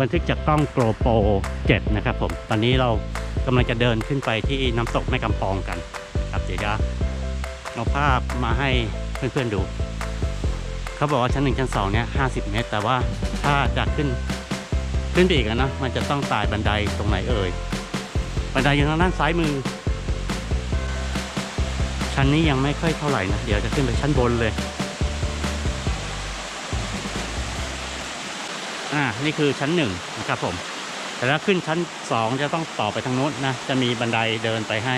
บันทึกจากกล้อง GoPro 7นะครับผม ตอนนี้เรากำลังจะเดินขึ้นไปที่น้ำตกแม่กำปองกัน ครับเดี๋ยวจะเอาภาพมาให้เพื่อนๆดู เขาบอกว่าชั้นหนึ่งชั้นสองเนี่ยห้าสิบเมตร แต่ว่าถ้าจะขึ้นขึ้นไปอีกนะ มันจะต้องไต่บันไดตรงไหนเอ่ย บันไดอยู่ทางด้านซ้ายมือ ชั้นนี้ยังไม่ค่อยเท่าไหร่นะ เดี๋ยวจะขึ้นไปชั้นบนเลย อ่านี่คือชั้นหนึ่งนะครับผม แต่ถ้าขึ้นชั้นสองจะต้องต่อไปทางโน้นนะ จะมีบันไดเดินไปให้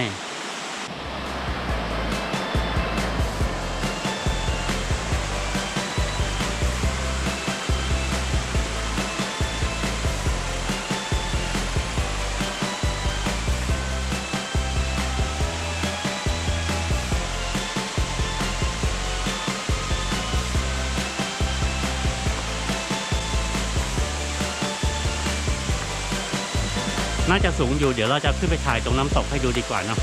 น่าจะสูงอยู่เดี๋ยวเราจะขึ้นไปถ่ายตรงน้ำตกให้ดูดีกว่าเนาะ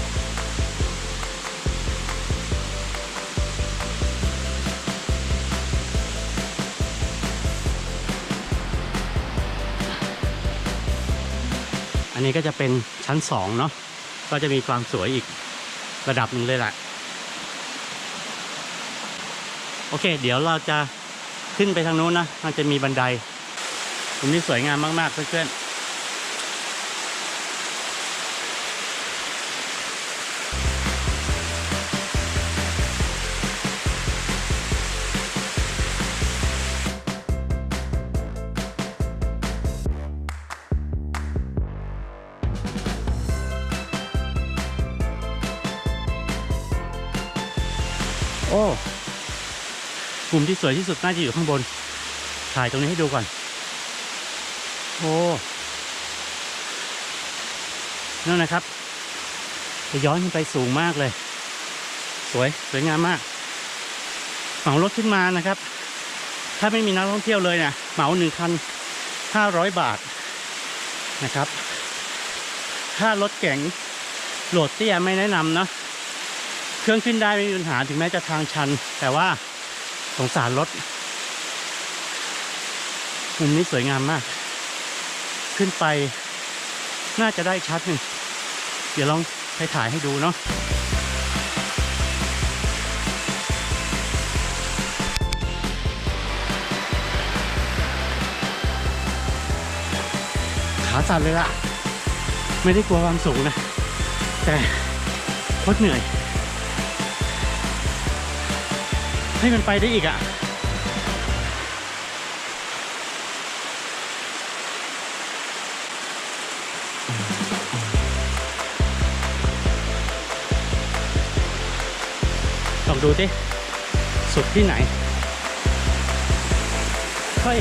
อันนี้ก็จะเป็นชั้นสองเนาะก็จะมีความสวยอีกระดับหนึ่งเลยแหละโอเค เดี๋ยวเราจะขึ้นไปทางนู้นนะ มันจะมีบันไดตรงนี้สวยงามมาก ๆ เพื่อนๆ โอ้กลุ่มที่สวยที่สุดน่าจะอยู่ข้างบน ถ่ายตรงนี้ให้ดูก่อน โอ้นั่นนะครับ จะย้อนขึ้นไปสูงมากเลย สวยสวยงามมากเหมารถขึ้นมานะครับ ถ้าไม่มีนักท่องเที่ยวเลยเนี่ยเหมาหนึ่งคันห้าร้อยบาทนะครับ ถ้ารถเก๋งโหลดเตี้ยไม่แนะนำนะ เครื่องขึ้นได้ไม่มีปัญหาถึงแม้จะทางชัน แต่ว่าสงสารรถมุมนี้สวยงามมาก ขึ้นไปน่าจะได้ชัดหนึ่ง เดี๋ยวลองไปถ่ายให้ดูเนาะขาสั่นเลยอะไม่ได้กลัวความสูงนะ แต่โคตรเหนื่อย ให้มันไปได้อีกอะ่ะลองดูดิสุดที่ไหนเฮ้ย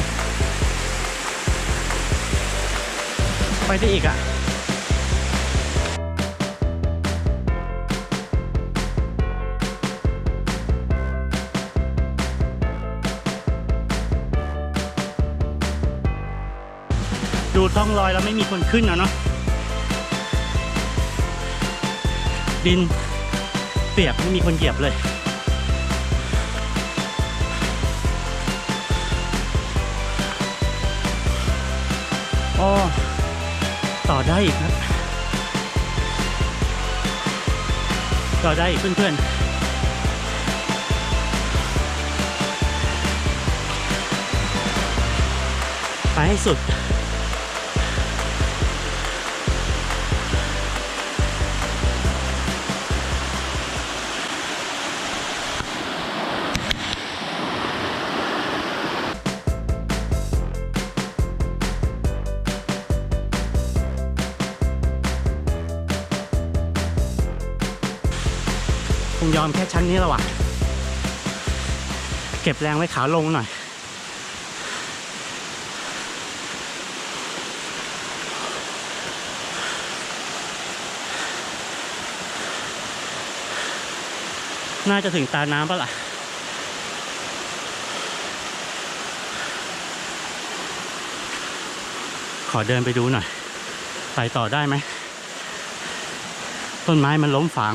ไปได้อีกอะ ดูท้องลอยแล้วไม่มีคนขึ้นนะเนาะดินเปียกไม่มีคนเหยียบเลย อ๋อ ต่อได้อีกครับ ต่อได้อีกเพื่อนๆไปให้สุด คงยอมแค่ชั้นนี้แล้ววะเก็บแรงไว้ขาลงหน่อย น่าจะถึงตาน้ำปะล่ะขอเดินไปดูหน่อย ไปต่อได้ไหม ต้นไม้มันล้มฝาง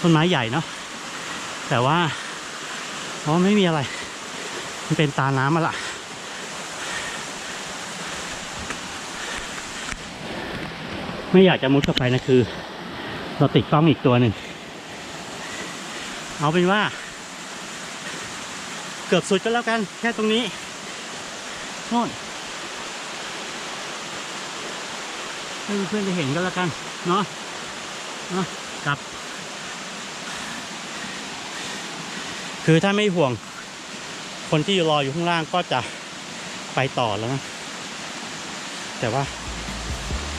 ต้นไม้ใหญ่เนาะแต่ว่าอ๋อไม่มีอะไร มันเป็นตาน้ำมาละไม่อยากจะมุดเข้าไปนะคือ เราติดกล้องอีกตัวหนึ่ง เอาเป็นว่า เกือบสุดก็แล้วกันแค่ตรงนี้โน่นให้เพื่อนๆได้เห็นก็แล้วกัน เนาะเนาะกลับ คือถ้าไม่ห่วง คนที่รออยู่ข้างล่างก็จะไปต่อแล้วนะ แต่ว่า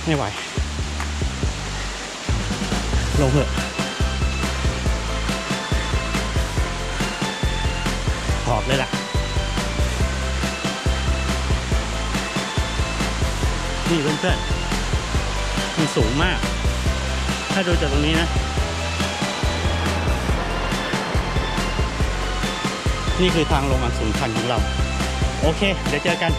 ไม่ไหว ลงเถอะขอบเลยล่ะ นี่เพื่อนๆมันสูงมาก ถ้าดูจากตรงนี้นะ นี่คือทางลงอันสูงชันของเรา โอเค เดี๋ยวเจอกัน